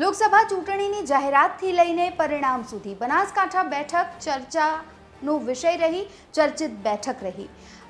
લોકસભા ચૂંટણીની જાહેરાતથી લઈને પરિણામ સુધી બનાસકાંઠા બેઠક ચર્ચાનો વિષય રહી, ચર્ચિત બેઠક રહી.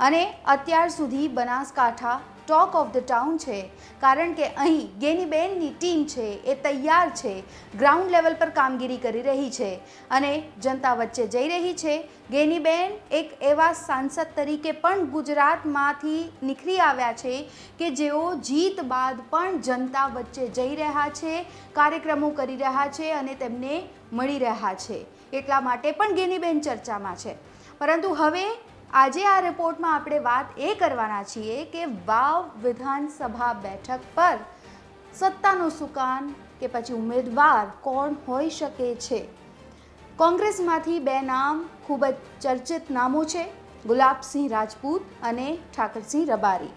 અને અત્યાર સુધી Banaskantha talk of the town છે. કારણ કે અહીં ગેનીબેનની ટીમ છે, એ તૈયાર છે ગ્રાઉન્ડ લેવલ પર કામગીરી કરી રહી છે અને જનતા વચ્ચે જઈ રહી છે. ગેનીબેન એક એવા સાંસદ તરીકે પણ ગુજરાતમાંથી નીકળી આવ્યા છે કે જેઓ જીત બાદ પણ જનતા વચ્ચે જઈ રહ્યા છે, કાર્યક્રમો કરી રહ્યા છે અને તેમને મળી રહ્યા છે. એટલા માટે પણ ગેનીબેન ચર્ચામાં છે. પરંતુ હવે આજે આ રિપોર્ટમાં આપણે વાત એ કરવાના છીએ કે વાવ વિધાનસભા બેઠક પર સત્તાનું સુકાન કે પછી ઉમેદવાર કોણ હોઈ શકે છે? કોંગ્રેસમાંથી બે નામ ખૂબ જ ચર્ચિત નામો છે, ગુલાબસિંહ રાજપૂત અને ઠાકરસિંહ રબારી.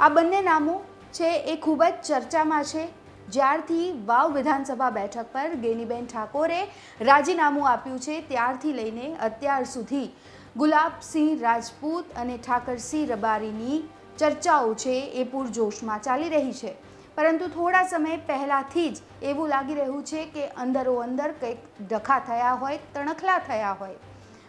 આ બંને નામો છે એ ખૂબ જ ચર્ચામાં છે. જ્યારથી વાવ વિધાનસભા બેઠક પર ગેનીબેન ઠાકોરે રાજીનામું આપ્યું છે, ત્યારથી લઈને અત્યાર સુધી ગુલાબસિંહ રાજપૂત અને ઠાકરસિંહ રબારીની ચર્ચાઓ છે એ પૂરજોશમાં ચાલી રહી છે. પરંતુ થોડા સમય પહેલાંથી જ એવું લાગી રહ્યું છે કે અંદરો અંદર કંઈક ડખા થયા હોય, તણખલા થયા હોય.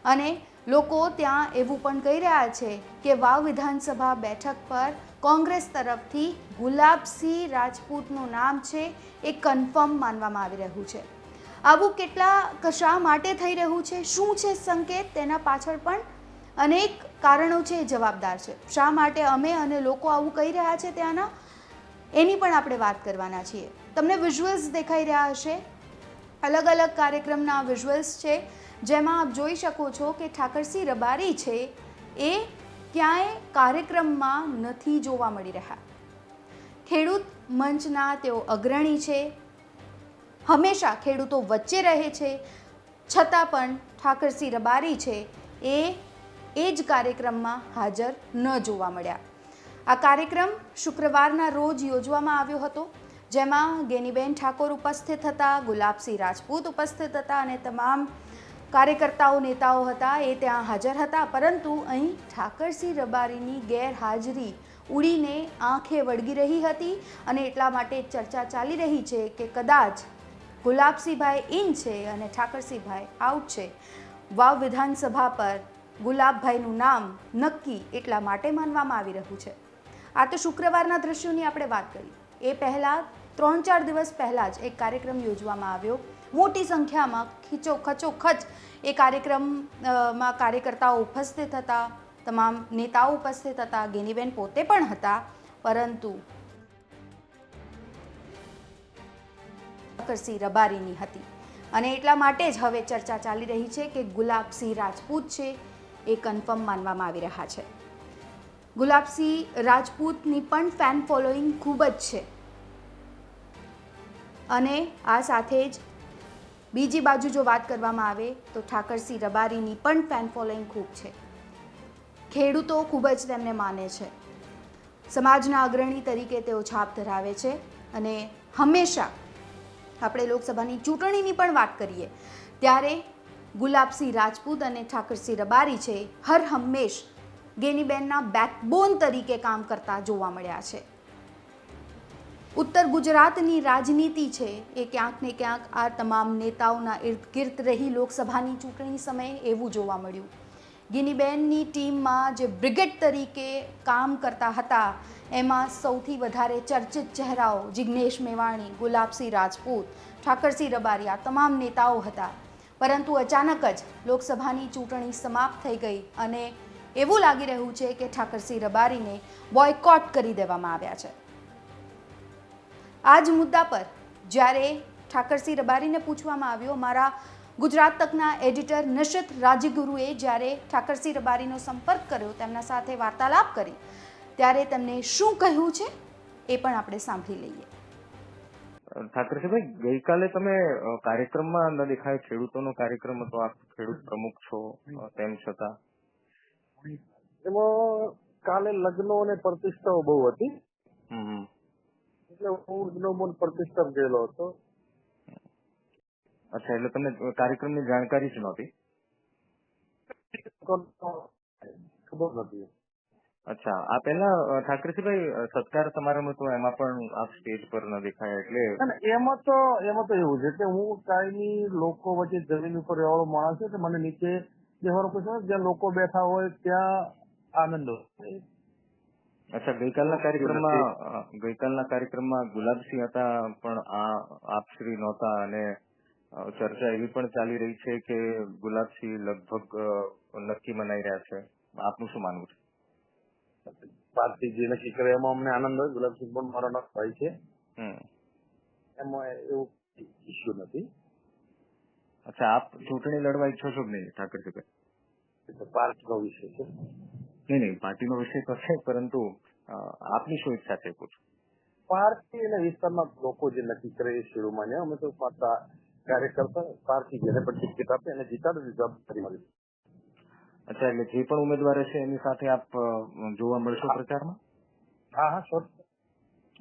અને લોકો ત્યાં એવું પણ કહી રહ્યા છે કે વાવ વિધાનસભા બેઠક પર કોંગ્રેસ તરફથી ગુલાબસિંહ રાજપૂતનું નામ છે એ કન્ફર્મ માનવામાં આવી રહ્યું છે. આવું કેટલા શા માટે થઈ રહ્યું છે? શું છે સંકેત? તેના પાછળ પણ અનેક કારણો છે, જવાબદાર છે. શા માટે અમે અને લોકો આવું કહી રહ્યા છે ત્યાંના? એની પણ આપણે વાત કરવાના છીએ. તમને વિઝ્યુઅલ્સ દેખાઈ રહ્યા હશે. અલગ અલગ કાર્યક્રમના વિઝ્યુઅલ્સ છે. જેમાં આપ જોઈ શકો છો કે ઠાકરસિંહ રબારી છે, એ ક્યાંય કાર્યક્રમમાં નથી જોવા મળી રહ્યા. ખેડૂત મંચના તેઓ અગ્રણી છે. હંમેશા ખેડૂતો વચ્ચે રહે છે, છતાં પણ ઠાકરસિંહ રબારી છે, એ એ જ કાર્યક્રમમાં હાજર ન જોવા મળ્યા. આ કાર્યક્રમ શુક્રવારના રોજ યોજવામાં આવ્યો હતો, જેમાં ગેનીબેન ઠાકોર ઉપસ્થિત હતા, ગુલાબસિંહ રાજપૂત ઉપસ્થિત હતા અને તમામ કાર્યકર્તાઓ, નેતાઓ હતા, એ ત્યાં હાજર હતા. પરંતુ અહીં ઠાકરસિંહ રબારીની ગેરહાજરી ઉડીને આંખે વળગી રહી હતી અને એટલા માટે ચર્ચા ચાલી રહી છે કે કદાચ ગુલાબસિંહભાઈ ઇન છે અને ઠાકરસિંહભાઈ આઉટ છે. વાવ વિધાનસભા પર ગુલાબભાઈનું નામ નક્કી એટલા માટે માનવામાં આવી રહ્યું છે. આ તો શુક્રવારના દ્રશ્યોની આપણે વાત કરી. એ પહેલાં ત્રણ ચાર દિવસ પહેલાં જ એક કાર્યક્રમ યોજવામાં આવ્યો. મોટી સંખ્યામાં ખીચો ખચોખચ એ કાર્યક્રમમાં કાર્યકર્તાઓ ઉપસ્થિત હતા. તમામ નેતાઓ ઉપસ્થિત હતા. ગેનીબેન પોતે પણ હતા. પરંતુ ઠાકરસિંહ રબારીની હતી. અને એટલા માટે જ હવે ચર્ચા ચાલી રહી છે કે ગુલાબસિંહ રાજપૂત છે એ કન્ફર્મ માનવામાં આવી રહ્યા છે. ગુલાબસિંહ રાજપૂતની પણ ફેન ફોલોઈંગ ખૂબ જ છે. અને આ સાથે જ બીજી બાજુ જો વાત કરવામાં આવે તો ઠાકરસિંહ રબારીની પણ ફેન ફોલોઈંગ ખૂબ છે. ખેડૂતો ખૂબ જ તેમને માને છે. સમાજના અગ્રણી તરીકે તેઓ છાપ ધરાવે છે અને હંમેશા આપણે લોકસભાની ચૂંટણીની પણ વાત કરીએ. ત્યારે ગુલાબસિંહ રાજપૂત અને ઠાકરસિંહ રબારી છે, હર હંમેશ ગેનીબેનના બેકબોન તરીકે કામ કરતા જોવા મળ્યા છે. ઉત્તર ગુજરાતની રાજનીતિ છે, એ ક્યાંક ને ક્યાંક આ તમામ નેતાઓના ઇર્દગિર્દ રહી લોકસભાની ચૂંટણી સમયે એવું જોવા મળ્યું. ગિનીબેનની ટીમમાં જે બ્રિગેડ તરીકે કામ કરતા હતા, એમાં સૌથી વધારે ચર્ચિત ચહેરાઓ જિગ્નેશ મેવાણી, ગુલાબસિંહ રાજપૂત, ઠાકરસિંહ રબારિયા તમામ નેતાઓ હતા. પરંતુ અચાનક જ લોકસભાની ચૂંટણી સમાપ્ત થઈ ગઈ અને એવું લાગી રહ્યું છે કે ઠાકરસિંહ રબારીને બોયકોટ કરી દેવામાં આવ્યા છે. આ જ મુદ્દા પર જ્યારે ઠાકરસિંહ રબારીને પૂછવામાં આવ્યો, મારા ગુજરાત તકના એડિટર નિશિત રાજગુરુએ જ્યારે ઠાકરસિંહ રબારીનો સંપર્ક કર્યો તેમના સાથે વાર્તાલાપ કરી ત્યારે તેમને શું કહ્યું છે એ પણ આપણે સાંભળી લઈએ. ઠાકરસિંહભાઈ ગઈકાલે તમે કાર્યક્રમમાં ન દેખાય ખેડૂતોનો કાર્યક્રમ હતો આપ ખેડૂત પ્રમુખ છો તેમ છતાં. એમાં કાલે લગ્નો અને પ્રતિષ્ઠાઓ બહુ હતી. એટલે હું લગ્નોમાં પ્રતિષ્ઠા ગયેલો હતો. અચ્છા એટલે તમને કાર્યક્રમની જાણકારી જ નહોતી? ખબર નથી અચ્છા આ પહેલા અ, સત્કાર સમારંભ હતો એમાં પણ આપ સ્ટેજ પર ન દેખાય એટલે એમાં તો એમાં તો એવું છે કે હું કાયમી લોકો વચ્ચે જમીન ઉપર રહેવાળો માણસ છે મને નીચે દેવાનું કોઈ જ્યાં લોકો બેઠા હોય ત્યાં આનંદ હોય. અચ્છા ગઈકાલના કાર્યક્રમમાં ગઈકાલના કાર્યક્રમમાં ગુલાબસિંહ હતા પણ આ આપશ્રી નહોતા અને ચર્ચા એવી પણ ચાલી રહી છે કે ગુલાબસિંહ લગભગ નક્કી મનાઈ રહ્યા છે. આપનું શું માનવું છે? પાર્ટી જે નક્કી કરે એમાં અમને આનંદ હોય. ગુલાબસિંહ પણ મારો નખ ભાઈ છે. એમાં એવું ઇસ્યુ નથી. અચ્છા આપ ચૂંટણી લડવા ઈચ્છો છો કે નહીં તો પાર્ટીનો વિષય છે. નહીં નહીં પાર્ટીનો વિષય તો છે પરંતુ આપની શું ઈચ્છા છે? પૂછું. પાર્ટી અને વિસ્તારમાં લોકો જે નક્કી કરે એ શિરોમાન્ય. અમે તો પાછા કાર્યકર્તા પાર્ટી જેને પણ ટિકિટ આપે એને જીતાડવાની જવાબદારી મળી. અચ્છા એટલે જે પણ ઉમેદવાર છે એની સાથે આપ જોવા મળશો પ્રચારમાં? હા હા શોર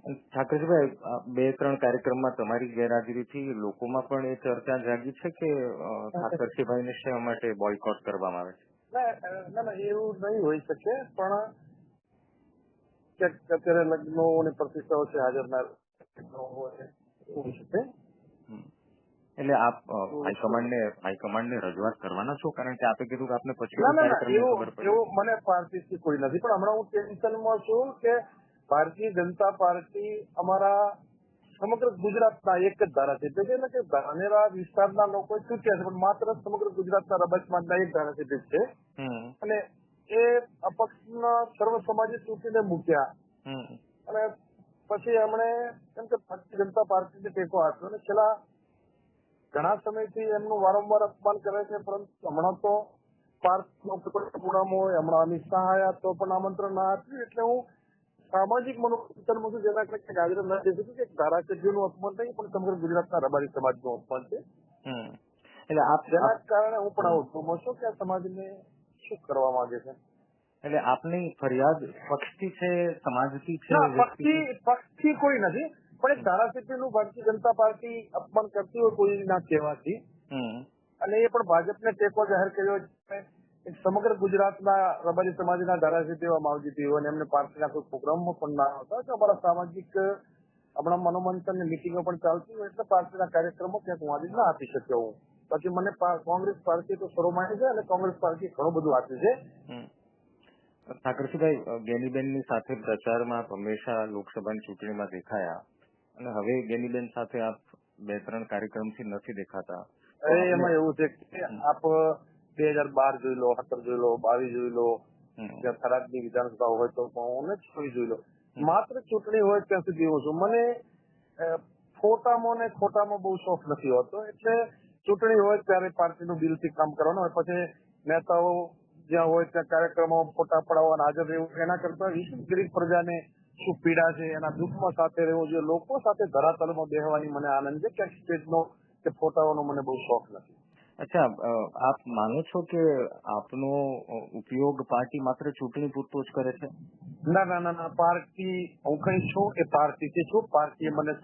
ઠાકરજીભાઈ બે ત્રણ કાર્યક્રમમાં તમારી ગેરહાજરીથી લોકોમાં પણ એ ચર્ચા જાગી છે કે ઠાકરજીભાઈને શા માટે બોયકોટ કરવામાં આવે છે? ના ના એવું નહીં હોઈ શકે પણ ક્યાંક અત્યારે લગ્નો અને પ્રતિષ્ઠાઓ છે હાજર ના હોય શકે. એટલે આપ હાઈકમાન્ડને હાઈકમાન્ડને રજૂઆત કરવાના છો? કારણ કે આપે કીધું કે આપને પછી એવું મને પાર્ટીથી કોઈ નથી. પણ હમણાં હું ટેન્શનમાં છું કે ભારતીય જનતા પાર્ટી અમારા સમગ્ર ગુજરાતના એક જ ધારાસભ્ય છે. એટલે કે ધાનેરા વિસ્તારના લોકો ચૂક્યા છે પણ માત્ર સમગ્ર ગુજરાતના રબજમાનના એક ધારાસભ્ય છે અને એ અપક્ષના સર્વ સમાજે ચૂંટીને મૂક્યા. અને પછી એમણે કેમ કે ભારતીય જનતા પાર્ટીને ટેકો આપ્યો. અને છેલ્લા ઘણા સમયથી એમનું વારંવાર અપમાન કરે છે પરંતુ હમણાં તો પાર્કનો પૂનમ હોય હમણાં અમિત શાહ તો પણ આમંત્રણ ના આપ્યું. એટલે હું સામાજિક મનોરંજનમાં મુજબ જેના કારણે ગાજર ના જઈ શકું. કે ધારાસભ્યનું અપમાન નહીં પણ સમગ્ર ગુજરાતના રબારી સમાજનું અપમાન છે. એટલે આપ જેના કારણે હું પણ આવું છું. છું કે આ સમાજને શું કરવા માંગે છે? એટલે આપની ફરિયાદ પક્ષથી છે સમાજથી છે? પક્ષથી પક્ષથી કોઈ નથી. પણ એક ધારાસભ્યનું ભારતીય જનતા પાર્ટી અપમાન કરતી હોય કોઈના કહેવાથી. હમ. અને એ પણ ભાજપને ટેકો જાહેર કર્યો છે. સમગ્ર ગુજરાતના રબારી સમાજના ધારાસભ્ય એવા માવજી તેઓ અને એમને પાર્ટીના કોઈ પ્રોગ્રામમાં પણ ના હતા કે અમારા સામાજિક હમણાં મનોમંથન મિટિંગો પણ ચાલતી હોય એટલે પાર્ટીના કાર્યક્રમો ક્યાંક હું આજે ના આપી શક્યો હું બાકી મને કોંગ્રેસ પાર્ટી તો સર્વમાન્ય છે અને કોંગ્રેસ પાર્ટી ઘણું બધું આપ્યું છે. ઠાકરસિંહભાઈ ગેનીબેનની સાથે પ્રચારમાં હંમેશા લોકસભાની ચૂંટણીમાં દેખાયા. અને હવે ગેનીબેન સાથે આપ બે ત્રણ કાર્યક્રમથી નથી દેખાતા. એમાં એવું છે કે આપ બે હજાર બાર જોઈ લો સત્તર જોઈ લો બાવીસ જોઈ લો જ્યાં થરાદની વિધાનસભા હોય તો હું છોડી જોઈ લો. માત્ર ચૂંટણી હોય ત્યાં સુધી હું છું. મને ખોટામાં ફોટામાં ને ખોટામાં બહુ શોખ નથી હોતો. એટલે ચૂંટણી હોય ત્યારે પાર્ટીનું દિલથી કામ કરવાનું હોય. પછી નેતાઓ જ્યાં હોય ત્યાં કાર્યક્રમો ફોટા પડાવવાના હાજર રહેવું એના કરતા વિશેષ ગરીબ પ્રજાને શું પીડા છે એના દુઃખમાં સાથે રહેવું જોઈએ. લોકો સાથે ધરાતલમાં બેહવાની મને આનંદ છે. ક્યાંક સ્ટેજનો કે ફોટાઓનો મને બહુ શોખ નથી. અચ્છા આપ માનો છો કે આપનો ઉપયોગ પાર્ટી માત્ર ચૂંટણી પૂરતો જ કરે છે? ના ના ના ના. પાર્ટી હું કઈ છું એ પાર્ટીથી છું. પાર્ટીએ મને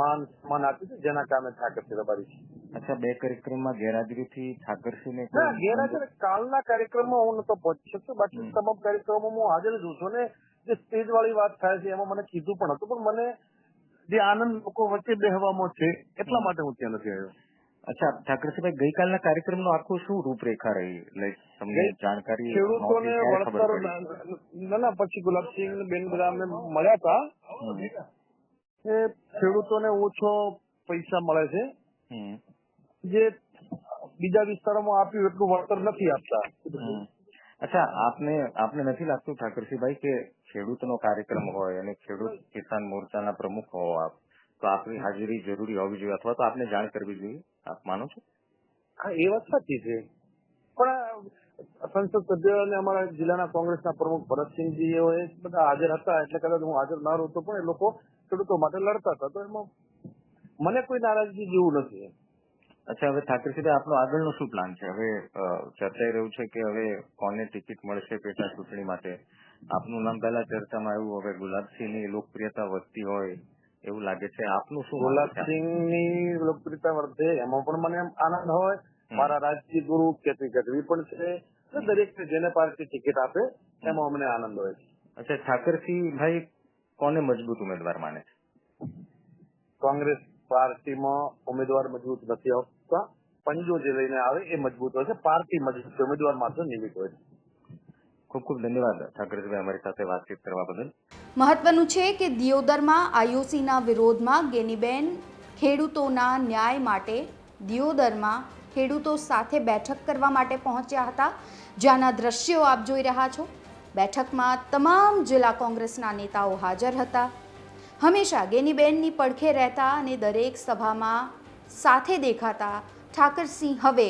માન સન્માન આપ્યું છે જેના કારણે ઠાકરસિંહ રબારી છે. અચ્છા બે કાર્યક્રમમાં ગેરહાજરીથી ઠાકરસિંહને ના ગેરહાજર કાલના કાર્યક્રમમાં હું નતો પહોંચી શકતો. બાકી તમામ કાર્યક્રમો હું હાજર જ છું. ને જે સ્ટેજ વાળી વાત થાય છે એમાં મને કીધું પણ હતું. પણ મને જે આનંદ લોકો વચ્ચે બેહવામાં છે એટલા માટે હું ત્યાં નથી આવ્યો. અચ્છા ઠાકરસિંહભાઈ ગઈકાલના કાર્યક્રમનો આખું શું રૂપરેખા રહી? લાઈક તમને જાણકારી ખેડૂતોને વળતર ના ના પછી ગુલાબસિંહ બેન બધા અમે મળ્યા હતા. કે ખેડૂતોને ઓછો પૈસા મળે છે. જે બીજા વિસ્તારોમાં આપ્યું એટલું વળતર નથી આપતા. અચ્છા આપને આપને નથી લાગતું ઠાકરસિંહભાઈ કે ખેડૂતનો કાર્યક્રમ હોય અને ખેડૂત કિસાન મોરચાના પ્રમુખ હો આપ તો આપની હાજરી જરૂરી હોવી જોઈએ અથવા તો આપને જાણ કરવી જોઈએ? આપ માનો છો? હા એ વાત સાચી છે. પણ સંસદ સભ્ય અને અમારા જિલ્લાના કોંગ્રેસના પ્રમુખ ભરતસિંહજી એ બધા હાજર હતા એટલે કદાચ હું હાજર ના રહું તો પણ એ લોકો ખેડૂતો માટે લડતા હતા. તો એમાં મને કોઈ નારાજગી જેવું નથી અચ્છા હવે ઠાકરસિંહભાઈ આપનો આગળનો શું પ્લાન છે? હવે ચર્ચાઈ રહ્યું છે કે હવે કોને ટિકિટ મળશે પેટા ચૂંટણી માટે? આપનું નામ પહેલા ચર્ચામાં આવ્યું હવે ગુલાબસિંહની લોકપ્રિયતા વધતી હોય એવું લાગે છે. આપનું શું? ગુલાબસિંહની લોકપ્રિયતા વધે એમાં પણ મને આનંદ હોય. મારા રાજકીય ગુરુ કેતવી ગઢવી પણ છે. દરેક જેને પાર્ટી ટિકિટ આપે એમાં અમને આનંદ હોય છે. અચ્છા ઠાકરસિંહ ભાઈ કોને મજબૂત ઉમેદવાર માને છે? કોંગ્રેસ પાર્ટીમાં ઉમેદવાર મજબૂત નથી આવતા પંજો જે લઈને આવે એ મજબૂત હોય છે. પાર્ટી મજબૂત છે, ઉમેદવાર માત્ર નિમિત્ત હોય છે. ખૂબ ખૂબ ધન્યવાદ ઠાકરસિંહભાઈ અમારી સાથે વાતચીત કરવા બદલ. મહત્વનું છે કે દિયોદરમાં આઈઓસીના વિરોધમાં ગેનીબેન ખેડૂતોના ન્યાય માટે દિયોદરમાં ખેડૂતો સાથે બેઠક કરવા માટે પહોંચ્યા હતા. જ્યાંના દ્રશ્યો આપ જોઈ રહ્યા છો. બેઠકમાં તમામ જિલ્લા કોંગ્રેસના નેતાઓ હાજર હતા. હંમેશા ગેનીબેનની પડખે રહેતા અને દરેક સભામાં સાથે દેખાતા ઠાકરસિંહ હવે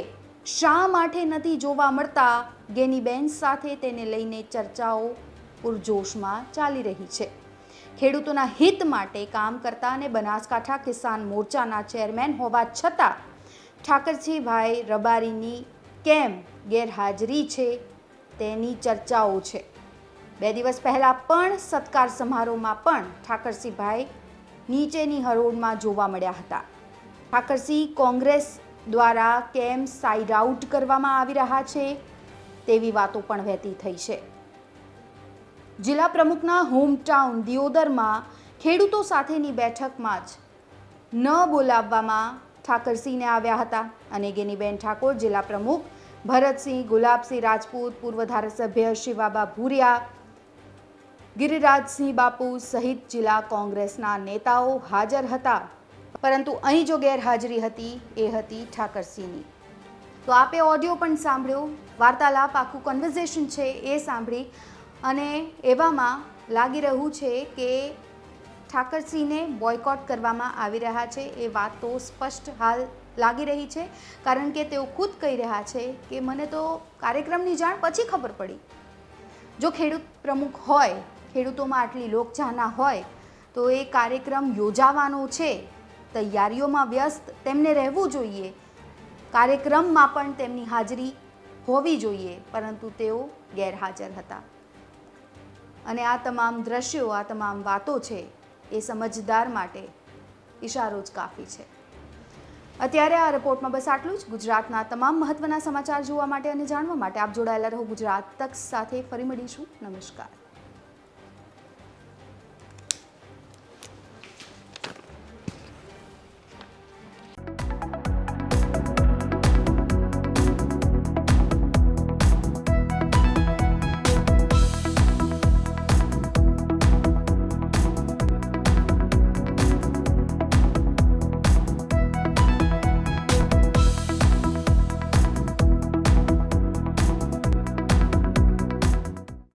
શા માટે નથી જોવા મળતા? ગેનીબેન સાથે તેને લઈને ચર્ચાઓ પૂરજોશમાં ચાલી રહી છે. ખેડૂતોના હિત માટે કામ કરતા અને બનાસકાંઠા કિસાન મોરચાના ચેરમેન હોવા છતાં ઠાકરસિંહભાઈ રબારીની કેમ ગેરહાજરી છે તેની ચર્ચાઓ છે. બે દિવસ પહેલાં પણ સત્કાર સમારોહમાં પણ ઠાકરસિંહભાઈ નીચેની હરોળમાં જોવા મળ્યા હતા. ઠાકરસિંહ કોંગ્રેસ દ્વારા કેમ સાઇડ આઉટ કરવામાં આવી રહ્યા છે તેવી વાતો પણ વહેતી થઈ છે. જિલ્લા પ્રમુખના હોમટાઉન દિયોદરમાં ખેડૂતો સાથેની બેઠકમાં જ ન બોલાવવામાં ઠાકરસિંહને આવ્યા હતા અને ગેનીબેન ઠાકોર, જિલ્લા પ્રમુખ ભરતસિંહ, ગુલાબસિંહ રાજપૂત, પૂર્વ ધારાસભ્ય શિવાબા ભૂરિયા ગિરિરાજસિંહ બાપુ સહિત જિલ્લા કોંગ્રેસના નેતાઓ હાજર હતા. પરંતુ અહીં જો ગેરહાજરી હતી, એ હતી ઠાકરસિંહની. તો આપે ઓડિયો પણ સાંભળ્યો, વાર્તાલાપ, આખું કન્વર્ઝેશન છે એ સાંભળી. અને એવામાં લાગી રહ્યું છે કે ઠાકરસિંહને બોયકોટ કરવામાં આવી રહ્યા છે, એ વાત તો સ્પષ્ટ હાલ લાગી રહી છે. કારણ કે તેઓ ખુદ કહી રહ્યા છે કે મને તો કાર્યક્રમની જાણ પછી ખબર પડી. જો ખેડૂત પ્રમુખ હોય ખેડૂતોમાં આટલી લોકચાહના હોય તો એ કાર્યક્રમ યોજાવાનો છે. તૈયારીઓમાં વ્યસ્ત તેમને રહેવું જોઈએ. કાર્યક્રમમાં પણ તેમની હાજરી હોવી જોઈએ, પરંતુ તેઓ ગેરહાજર હતા. અને આ તમામ દ્રશ્યો, આ તમામ વાતો છે એ સમજદાર માટે ઇશારો જ કાફી છે. અત્યારે આ રિપોર્ટમાં બસ આટલું જ. ગુજરાતના તમામ મહત્વના સમાચાર જોવા માટે અને જાણવા માટે આપ જોડાયેલા રહો ગુજરાત તક સાથે. ફરી મળીશું. નમસ્કાર.